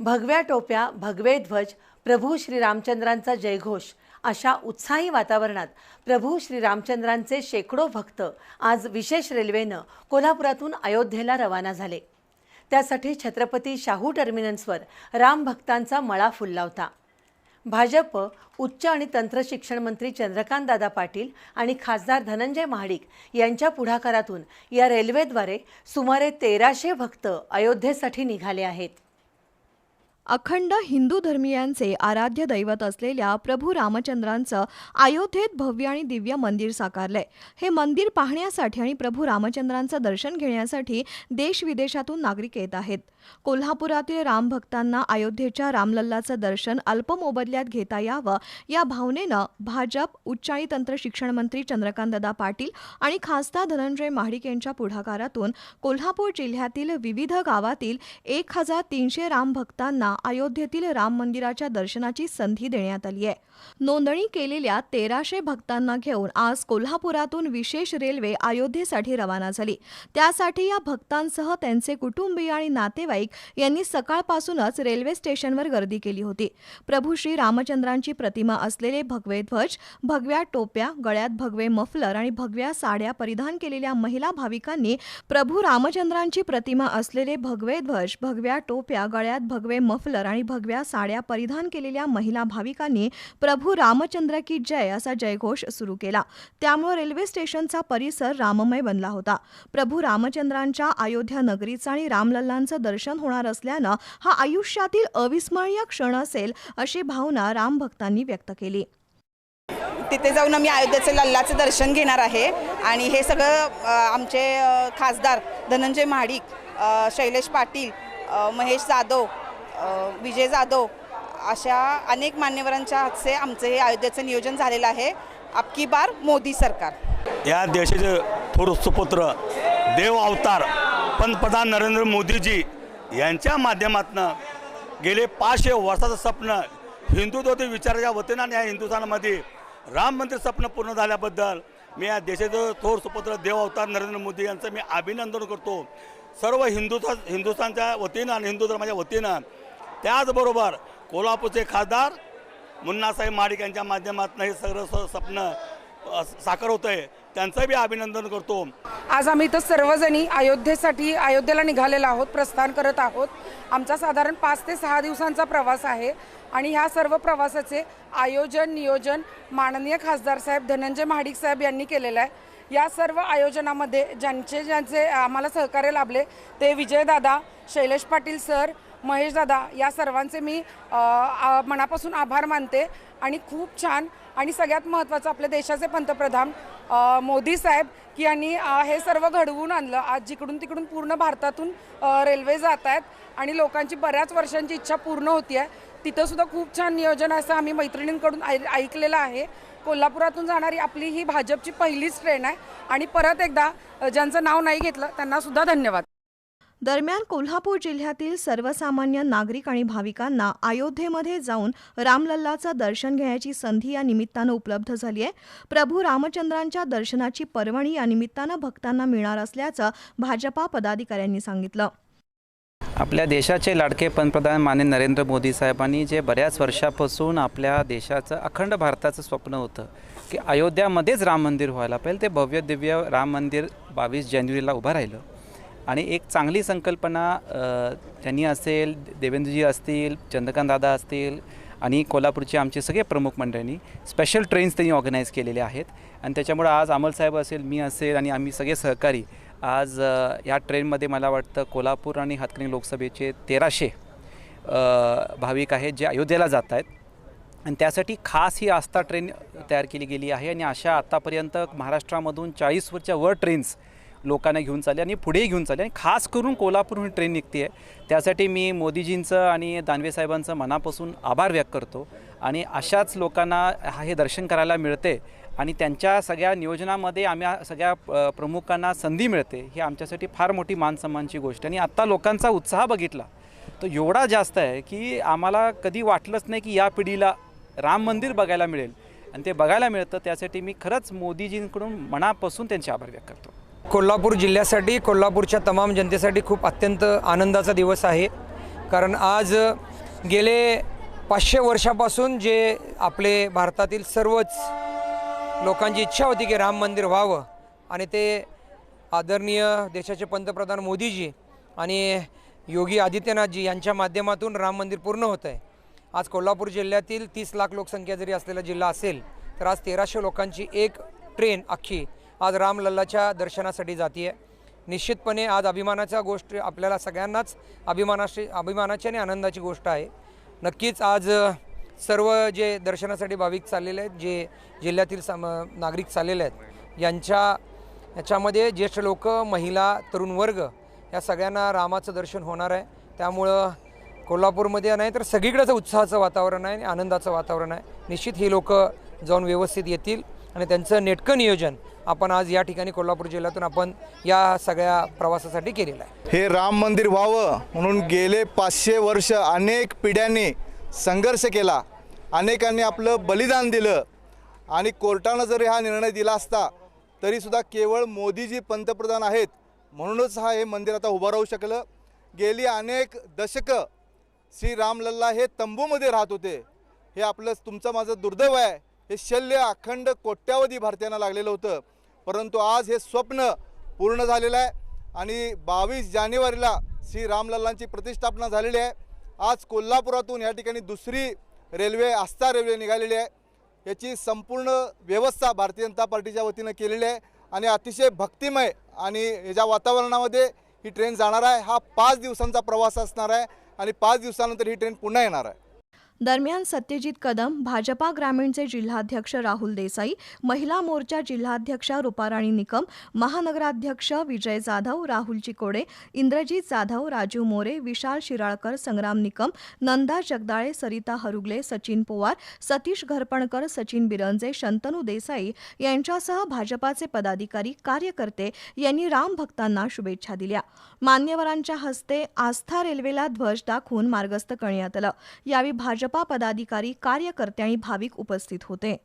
भगव्या टोप्या भगवे ध्वज प्रभू श्रीरामचंद्रांचा जयघोष अशा उत्साही वातावरणात प्रभू श्रीरामचंद्रांचे शेकडो भक्त आज विशेष रेल्वेनं कोल्हापुरातून अयोध्येला रवाना झाले. त्यासाठी छत्रपती शाहू टर्मिनसवर राम भक्तांचा मळा फुलला होता भाजप उच्च आणि तंत्र शिक्षण मंत्री चंद्रकांतदादा पाटील आणि खासदार धनंजय महाडिक यांच्या पुढाकारातून या रेल्वेद्वारे सुमारे तेराशे भक्त अयोध्येसाठी निघाले आहेत. अखंड हिंदू धर्मियांचे आराध्य दैवत असलेल्या प्रभू रामचंद्रांचं अयोध्येत भव्य आणि दिव्य मंदिर साकारलंय. हे मंदिर पाहण्यासाठी आणि प्रभू रामचंद्रांचं दर्शन घेण्यासाठी देश विदेशातून नागरिक येत आहेत. कोल्हापुरातील रामभक्तांना अयोध्येच्या रामलल्लाचं दर्शन अल्प मोबदल्यात घेता यावं या भावनेनं भाजप उच्च आणि तंत्र शिक्षण मंत्री चंद्रकांतदा पाटील आणि खासदार धनंजय महाडिक यांच्या पुढाकारातून कोल्हापूर जिल्ह्यातील विविध गावातील एक हजार तीनशे रामभक्तांना अयोध्येतील राम मंदिराच्या दर्शनाची संधी देण्यात आली आहे. नोंदणी केलेल्या तेराशे भक्तांना घेऊन आज कोल्हापुरातून विशेष रेल्वे अयोध्येसाठी रवाना झाली. त्यासाठी या भक्तांसह त्यांचे कुटुंबीय आणि नातेवाईक यांनी सकाळपासूनच रेल्वे स्टेशनवर गर्दी केली होती. प्रभू श्री रामचंद्रांची प्रतिमा असलेले भगवे ध्वज भगव्या टोप्या गळ्यात भगवे मफलर आणि भगव्या साड्या परिधान केलेल्या महिला भाविकांनी प्रभू रामचंद्रांची प्रतिमा असलेले भगवे ध्वज भगव्या टोप्या गळ्यात भगवे मफलर आणि भगव्या साड्या परिधान केलेल्या महिला भाविकांनी प्रभू रामचंद्र की जय असा जयघोष सुरू केला. त्यामुळे रेल्वे स्टेशनचा परिसर राममय बनला होता. प्रभू रामचंद्रांच्या अयोध्या नगरीचं आणि रामलल्लांचं दर्शन होणार असल्यानं हा आयुष्यातील अविस्मरणीय क्षण असेल अशी भावना रामभक्तांनी व्यक्त केली. तिथे जाऊन आम्ही अयोध्येचे लल्लाचं दर्शन घेणार आहे आणि हे सगळं आमचे खासदार धनंजय महाडिक शैलेश पाटील महेश जाधव विजय जाधव अशा अनेक मान्यवरांच्या हातचे आमचं हे अयोध्येचं नियोजन झालेलं आहे. आपकी बार मोदी सरकार. या देशाचे थोर सुपुत्र देव अवतार पंतप्रधान नरेंद्र मोदीजी यांच्या माध्यमातून गेले पाचशे वर्षाचं स्वप्न हिंदुत्व विचाराच्या वतीनं आणि या हिंदुस्थानामध्ये राम मंदिर स्वप्न पूर्ण झाल्याबद्दल मी या देशाचं थोर सुपुत्र देव अवतार नरेंद्र मोदी यांचं मी अभिनंदन करतो. सर्व हिंदुस्था हिंदुस्थानच्या वतीनं आणि हिंदू धर्माच्या वतीनं त्याचबरोबर कोल्हापूरचे खासदार मुन्नासाहेब माडिक यांच्या माध्यमातून हे सगळं स्वप्न साकार होतं आहे त्यांचं बी अभिनंदन करतो. आज आम्ही इथं सर्वजणी अयोध्येसाठी अयोध्येला निघालेलो आहोत प्रस्थान करत आहोत. आमचा साधारण पाच ते सहा दिवसांचा प्रवास आहे आणि ह्या सर्व प्रवासाचे आयोजन नियोजन माननीय खासदार साहेब धनंजय महाडिक साहेब यांनी केलेलं आहे. या सर्व आयोजनामध्ये ज्यांचे ज्यांचे आम्हाला सहकार्य लाभले ते विजयदादा शैलेश पाटील सर महेशदादा या सर्वांचे मी आ- मनापासून आभार मानते आणि खूप छान आणि सगळ्यात महत्त्वाचं आपल्या देशाचे पंतप्रधान मोदी साहेब की यांनी हे सर्व घडवून आणलं. आज जिकडून तिकडून पूर्ण भारतातून रेल्वे जात आहेत आणि लोकांची बऱ्याच वर्षांची इच्छा पूर्ण होती आहे तिथंसुद्धा खूप छान नियोजन आहे असं आम्ही मैत्रिणींकडून ऐ- ऐकलेलं आहे. कोल्हापुरातून जाणारी आपली ही भाजपची पहिलीच ट्रेन आहे आणि परत एकदा ज्यांचं नाव नाही घेतलं त्यांनासुद्धा धन्यवाद. दरम्यान कोल्हापूर जिल्ह्यातील सर्वसामान्य नागरिक आणि भाविकांना अयोध्येमध्ये जाऊन रामलल्लाचं दर्शन घेण्याची संधी या निमित्तानं उपलब्ध झाली आहे. प्रभू रामचंद्रांच्या दर्शनाची पर्वणी या निमित्तानं भक्तांना मिळणार असल्याचं भाजपा पदाधिकाऱ्यांनी सांगितलं. आपल्या देशाचे लाडके पंतप्रधान माननीय नरेंद्र मोदी साहेबांनी जे बऱ्याच वर्षापासून आपल्या देशाचं अखंड भारताचं स्वप्न होतं की अयोध्यामध्येच राम मंदिर व्हायला पाहिजे ते भव्य दिव्य राम मंदिर बावीस जानेवारीला उभं राहिलं. आणि एक चांगली संकल्पना त्यांनी असेल देवेंद्रजी असतील चंद्रकांत दादा असतील आणि कोल्हापूरचे आमचे सगळे प्रमुख मंडळींनी स्पेशल ट्रेन्स त्यांनी ऑर्गनाईज केलेले आहेत. आणि त्याच्यामुळे आज अमल साहेब असेल मी असेल आणि आम्ही सगळे सहकारी आज या ट्रेनमध्ये मला वाटतं कोल्हापूर आणि हातकणी लोकसभेचे तेराशे भाविक आहेत जे अयोध्येला जात आहेत. आणि त्यासाठी खास ही आस्था ट्रेन तयार केली गेली आहे आणि अशा आत्तापर्यंत महाराष्ट्रामधून चाळीसवरच्या वर ट्रेन्स लोकांना घेऊन चालले आणि पुढेही घेऊन चालले. आणि खास करून कोल्हापूरहून ट्रेन निघते आहे त्यासाठी मी मोदीजींचं आणि दानवे साहेबांचं मनापासून आभार व्यक्त करतो. आणि अशाच लोकांना हा- हे दर्शन करायला मिळते आणि त्यांच्या सगळ्या नियोजनामध्ये आम्ही सगळ्या प्रमुखांना संधी मिळते ही आमच्यासाठी फार मोठी मानसन्मानची गोष्ट. आणि आत्ता लोकांचा उत्साह बघितला तो एवढा जास्त आहे की आम्हाला कधी वाटलंच नाही की या पिढीला राम मंदिर बघायला मिळेल. आणि ते बघायला मिळतं त्यासाठी मी खरंच मोदीजींकडून मनापासून त्यांचे आभार व्यक्त करतो. कोल्हापूर जिल्ह्यासाठी कोल्हापूरच्या तमाम जनतेसाठी खूप अत्यंत आनंदाचा दिवस आहे. कारण आज गेले पाचशे वर्षापासून जे आपले भारतातील सर्वच लोकांची इच्छा होती की राम मंदिर व्हावं आणि ते आदरणीय देशाचे पंतप्रधान मोदीजी आणि योगी आदित्यनाथजी यांच्या माध्यमातून राम मंदिर पूर्ण होतं आहे. आज कोल्हापूर जिल्ह्यातील तीस लाख लोकसंख्या जरी असलेला जिल्हा असेल तर आज तेराशे लोकांची एक ट्रेन अख्खी आज रामलल्लाच्या दर्शनासाठी जाती आहे निश्चितपणे आज अभिमानाच्या गोष्ट आपल्याला सगळ्यांनाच अभिमानाशी अभिमानाची आणि आनंदाची गोष्ट आहे. नक्कीच आज सर्व जे दर्शनासाठी भाविक चाललेले आहेत जे जिल्ह्यातील सम नागरिक चाललेले आहेत यांच्या याच्यामध्ये ज्येष्ठ लोक महिला तरुण वर्ग या सगळ्यांना रामाचं दर्शन होणार आहे. त्यामुळं कोल्हापूरमध्ये नाही तर सगळीकडेच उत्साहाचं वातावरण आहे आणि आनंदाचं वातावरण आहे. निश्चित ही लोक जाऊन व्यवस्थित येतील आणि त्यांचं नेटकं नियोजन आपण आज या ठिकाणी कोल्हापूर जिल्ह्यातून आपण या सगळ्या प्रवासासाठी केलेलं आहे. हे राम मंदिर व्हावं म्हणून गेले पाचशे वर्ष अनेक पिढ्यांनी संघर्ष केला. अनेकांनी आपलं बलिदान दिलं. आणि कोर्टानं जरी हा निर्णय दिला असता तरीसुद्धा केवळ मोदीजी पंतप्रधान आहेत म्हणूनच हा हे मंदिर आता उभं राहू शकलं. गेली अनेक दशकं श्री रामलल्ला हे तंबूमध्ये राहत होते. हे आपलं तुमचं माझं दुर्दैव आहे. हे शल्य अखंड कोट्यावधी भारतीयांना लागलेलं होतं. परंतु आज हे स्वप्न पूर्ण झालेलं आहे आणि बावीस जानेवारीला श्री रामलल्लांची प्रतिष्ठापना झालेली आहे. आज कोल्हापुरातून या ठिकाणी दुसरी रेल्वे आस्था रेल्वे निघालेली आहे. याची संपूर्ण व्यवस्था भारतीय जनता पार्टीच्या वतीनं केलेली आहे आणि अतिशय भक्तिमय आणि याच्या वातावरणामध्ये ही ट्रेन जाणार आहे हा पाच दिवसांचा प्रवास असणार आहे आणि पाच दिवसानंतर ही ट्रेन पुन्हा येणार आहे. दरम्यान सत्यजित कदम भाजपा ग्रामीणचे जिल्हाध्यक्ष राहुल देसाई महिला मोर्चा जिल्हाध्यक्षा रुपाराणी निकम महानगराध्यक्ष विजय जाधव राहुल चिकोडे इंद्रजित जाधव राजू मोरे विशाल शिराळकर संग्राम निकम नंदा जगदाळे सरिता हरुगले सचिन पोवार सतीश घरपणकर सचिन बिरंजे शंतनू देसाई यांच्यासह भाजपाचे पदाधिकारी कार्यकर्ते यांनी राम भक्तांना शुभेच्छा दिल्या. मान्यवरांच्या हस्ते आस्था रेल्वेला ध्वज दाखवून मार्गस्थ करण्यात आलं. यावेळी भाजपा पदाधिकारी कार्यकर्ते आणि भाविक उपस्थित होते.